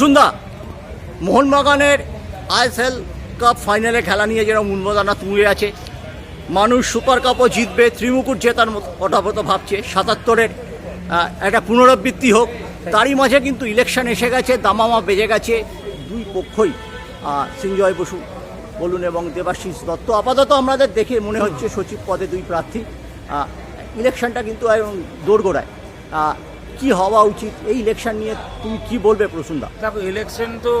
সুন্দর মোহনবাগানের ISL cup ফাইনালে খেলা নিয়ে যেরকম উন্মাদনা তুলে আছে, মানুষ সুপার কাপও জিতবে, ত্রিমুকুট জেতার মতো ওটাপত ভাবছে, সাতাত্তরের একটা পুনরাবৃত্তি হোক, তারই মাঝে কিন্তু ইলেকশন এসে গেছে, দামামা বেজে গেছে দুই পক্ষই। সিঞ্জয় বসু বলুন এবং দেবাশিস দত্ত, আপাতত আমাদের দেখে মনে হচ্ছে সচিব পদে দুই প্রার্থী। ইলেকশনটা কিন্তু দোরগোড়ায়। কি হওয়া উচিত? এই ইলেকশন নিয়ে তুমি কি বলবে প্রসুন্দা? দেখো ইলেকশন তো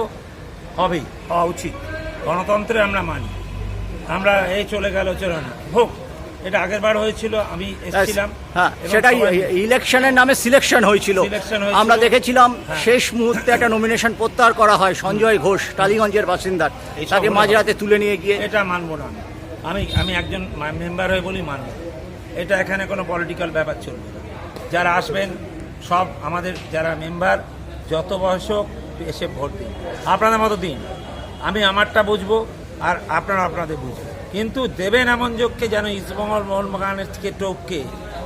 হবেই হওয়া উচিত। গণতন্ত্রে আমরা মানি। আমরা এই চলে গেল চলে না হোক এটা আগের বার হয়েছিল আমি এসেছিলাম। হ্যাঁ সেটাই ইলেকশনের নামে সিলেকশন হয়েছিল। আমরা দেখেছিলাম হ্যাঁ। শেষ মুহূর্তে একটা নমিনেশন প্রত্যাহার করা হয় সঞ্জয় ঘোষ টালিগঞ্জের বাসিন্দার। তাকে মাঝরাতে তুলে নিয়ে গিয়ে এটা মানবো না আমি। আমি আমি একজন মেম্বার হয়ে বলি মানব। এটা এখানে কোনো পলিটিক্যাল ব্যাপার চলবে যারা আসবেন সব আমাদের যারা মেম্বার, যত বয়স হোক এসে ভোট দিন। আপনাদের মতো দিন। আমি আমারটা বুঝব আর আপনারা আপনাদের বুঝবেন। কিন্তু দেবেন এমন যোগকে যেন ইস্টবঙ্গল মোহনবাগানের থেকে টোপকে,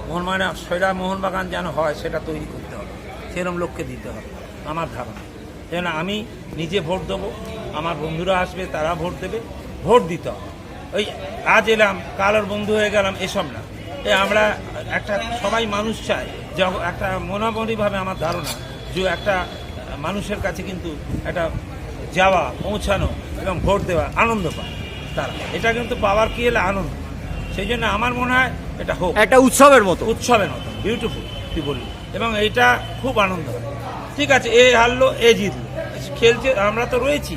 মোহনবাগান সেরা মোহনবাগান যেন হয় সেটা তৈরি করতে হবে। সেরম লোককে দিতে হবে। আমার ধারণা। যেন আমি নিজে ভোট দেবো, আমার বন্ধুরা আসবে, তারা ভোট দেবে, ভোট দিতে হবে। ওই আজ এলাম, কাল ওর বন্ধু হয়ে গেলাম, এসব না। আমরা একটা সবাই মানুষ চায় যে একটা মনোমনিভাবে আমার ধারণা যে একটা মানুষের কাছে কিন্তু একটা যাওয়া পৌঁছানো এবং ভোট দেওয়া আনন্দ পায় তারা। এটা কিন্তু পাওয়ার কি এলে আনন্দ। সেই জন্য আমার মনে হয় এটা হোক। একটা উৎসবের মতো। উৎসবের মতো। বিউটিফুল তুই বললি। এবং এইটা খুব আনন্দ ঠিক আছে এ হারলো এ জিতলো। খেলছে আমরা তো রয়েছি।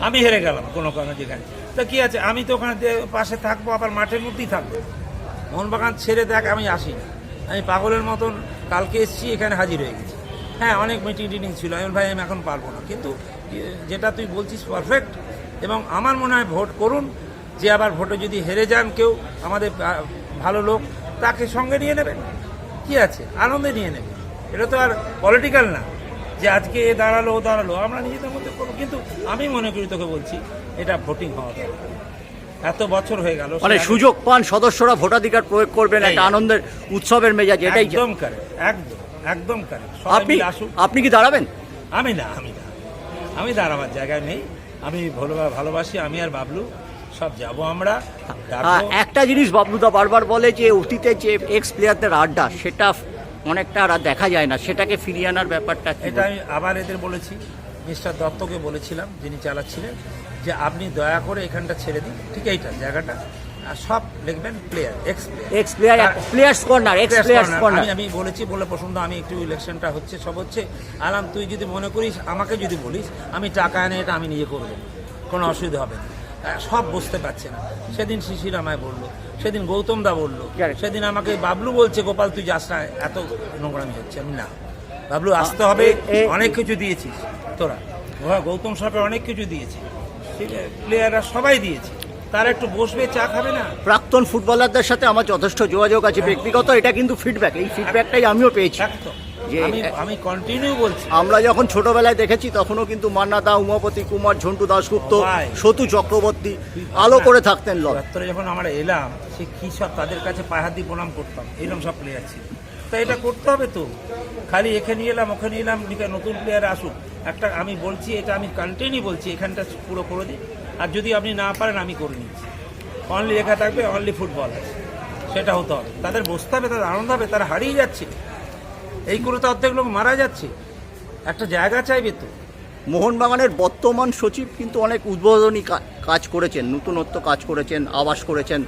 আমি হেরে গেলাম কোনো কারণে যেখানে। তা কি আছে? আমি তো ওখানে পাশে থাকব আবার মাঠের মধ্যেই থাকব। মোহনবাগান ছেড়ে দেখ, আমি আসি আমি পাগলের মতন কালকে এসেছি, এখানে হাজির হয়ে গেছি। হ্যাঁ অনেক মিটিং টিটিং ছিল। আমি ভাই, আমি এখন পারব না। কিন্তু যেটা তুই বলছিস পারফেক্ট এবং আমার মনে হয় ভোট করুন, যে আবার ভোটে যদি হেরে যান কেউ আমাদের ভালো লোক, তাকে সঙ্গে নিয়ে নেবেন। কি আছে? আনন্দে নিয়ে নেবেন। এটা তো আর পলিটিক্যাল না। যে আজকে এ দাঁড়াল, ও দাঁড়াল, আমরা নিজেদের মধ্যে করব। কিন্তু আমি মনে করি তোকে বলছি, এটা ভোটিং হওয়া দরকার। এত বছর হয়ে গেল মানে সুযোগ পান সদস্যরা ভোটাধিকার প্রয়োগ করবেন একটা আনন্দের উৎসবের মেজাজ এটাই একদম করে একদম একদম করে আপনি আপনি কি দাঁড়াবেন? আমি না আমি না আমি দাঁড়াবার জায়গায় নেই। আমি ভালো ভালোবাসি আমি আর বাবলু সব যাব আমরা। একটা জিনিস বাবলুদা বারবার বলে যে অতীতে যে এক্স প্লেয়ারদের আড্ডা সেটা অনেকটা আর দেখা যায় না সেটাকে ফিরিয়ে আনার ব্যাপারটা এটা আমি আবার এদের বলেছি। মিস্টার দত্তকে বলেছিলাম যিনি চালাচ্ছিলেন যে আপনি দয়া করে এখানটা ছেড়ে দিন। ঠিক এইটা জায়গাটা। আর সব লিখবেন player X player X player players corner X players আমি কর্নার আমি বলেছি বলে পছন্দ আমি একটু ইলেকশনটা হচ্ছে সব হচ্ছে। আলাম তুই যদি মনে করিস আমাকে যদি বলিস আমি টাকা এনে এটা আমি নিজে করব। কোনো অসুবিধা হবে না। সব বুঝতে পারছে না। সেদিন শিশির আমায় বলল সেদিন গৌতম দা বলল সেদিন আমাকে বাবলু বলছে গোপাল তুই যাস না এত নোংরামি হচ্ছে। আমি না। বাবলু আসতে হবে। অনেক কিছু দিয়েছিস। তোরা। গৌতম সাহেবের অনেক কিছু দিয়েছে। ঠিক আছে? প্লেয়াররা সবাই দিয়েছে। তারা একটু বসবে চা খাবে না? প্রাক্তন ফুটবলারদের সাথে আমার যথেষ্ট যোগাযোগ আছে। ব্যক্তিগত এটা কিন্তু ফিডব্যাক এই ফিডব্যাকটাই আমিও পেয়েছি। আমি কন্টিনিউ বলছি। আমরা যখন ছোটবেলায় দেখেছি তখনও কিন্তু মান্না দা উমাপতি কুমার ঝন্টু দাশগুপ্ত সবাই। সতু চক্রবর্তী আলো করে থাকতেন লড় চুয়াত্তরে যখন আমরা এলাম সে কী সব তাদের কাছে পায়ে হাত দিয়ে প্রণাম করতাম। এরকম সব প্লেয়ার ছিল। তা এটা করতে হবে তো? খালি এখানে এলাম ওখানে এলাম নতুন প্লেয়ার আসুক। একটা আমি বলছি এটা আমি কন্টিনিউ বলছি এখানটা পুরো করে দিই আর যদি আপনি না পারেন আমি করে নিচ্ছি। অনলি লেখা থাকবে অনলি ফুটবল সেটা হতে হবে। তাদের বসতে হবে তাদের আনন্দ হবে তারা হারিয়ে যাচ্ছে। এই করে তো অর্ধেক লোক মারা যাচ্ছে। একটা জায়গা চাইবে তো। মোহনবাগানের বর্তমান সচিব কিন্তু অনেক উদ্বোধনী কাজ করেছেন নতুনত্ব কাজ করেছেন আবাস করেছেন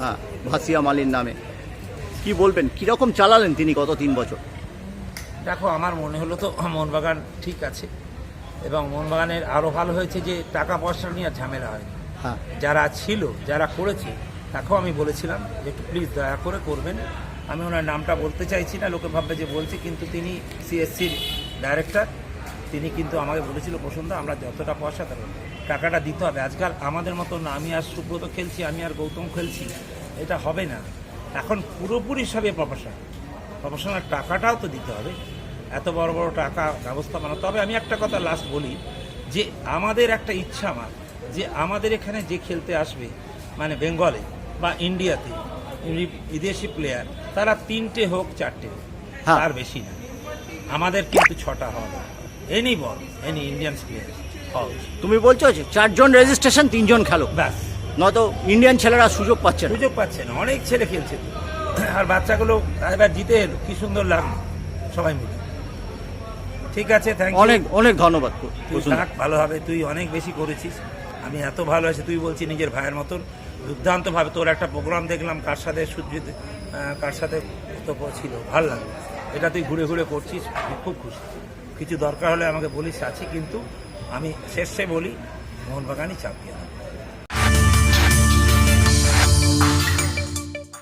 হ্যাঁ, ভাসিয়া মালির নামে। কি বলবেন? কীরকম চালালেন তিনি গত তিন বছর? দেখো আমার মনে হলো তো মোহনবাগান ঠিক আছে। এবং মোহনবাগানের আরও ভালো হয়েছে যে টাকা পয়সা নিয়ে আর ঝামেলা হয় হ্যাঁ। যারা ছিল যারা করেছে তাকেও আমি বলেছিলাম যে একটু প্লিজ দয়া করে করবেন। আমি ওনার নামটা বলতে চাইছি না লোকে ভাববে যে বলছি কিন্তু তিনি সিএসসির ডাইরেক্টর তিনি কিন্তু আমাকে বলেছিল পছন্দ আমরা যতটা পয়সা দেবো টাকাটা দিতে হবে। আজকাল আমাদের মতো না আমি আর সুব্রত খেলছি আমি আর গৌতম খেলছি এটা হবে না। এখন পুরোপুরি সবে প্রফেশন প্রফেশনাল টাকাটাও তো দিতে হবে। এত বড় বড় টাকা ব্যবস্থা ব্যবস্থাপনা তবে আমি একটা কথা লাস্ট বলি যে আমাদের একটা ইচ্ছা আমার যে আমাদের এখানে যে খেলতে আসবে মানে বেঙ্গলে বা ইন্ডিয়াতে বিদেশি প্লেয়ার তারা তিনটে হোক চারটে হোক হ্যাঁ। তার বেশি না। আমাদের কিন্তু ছটা হওয়া any ball any Indian player তুমি বলছো যে চারজন রেজিস্ট্রেশন তিনজন খেলো। ব্যাস। নয়তো ইন্ডিয়ান ছেলেরা সুযোগ পাচ্ছে না। সুযোগ পাচ্ছে না। অনেক ছেলে খেলছে। আর বাচ্চাগুলো এবার জিতে এলো কি সুন্দর লাগল। সবাই মিলে। ঠিক আছে থ্যাংক ইউ অনেক অনেক ধন্যবাদ। তুই থাক ভালো হবে তুই অনেক বেশি করেছিস। আমি এত ভালো আছি তুই বলছি নিজের ভাইয়ের মতন। দুর্দান্ত ভাবে তোর একটা প্রোগ্রাম দেখলাম কার সাথে আহ, কার সাথে ছিল ভালো লাগল। এটা তুই ঘুরে ঘুরে করছিস খুব খুশি। কিছু দরকার হলে আমাকে বলিস আছি কিন্তু আমি শেষে বলি মোহনবাগানই চ্যাম্পিয়ন হবে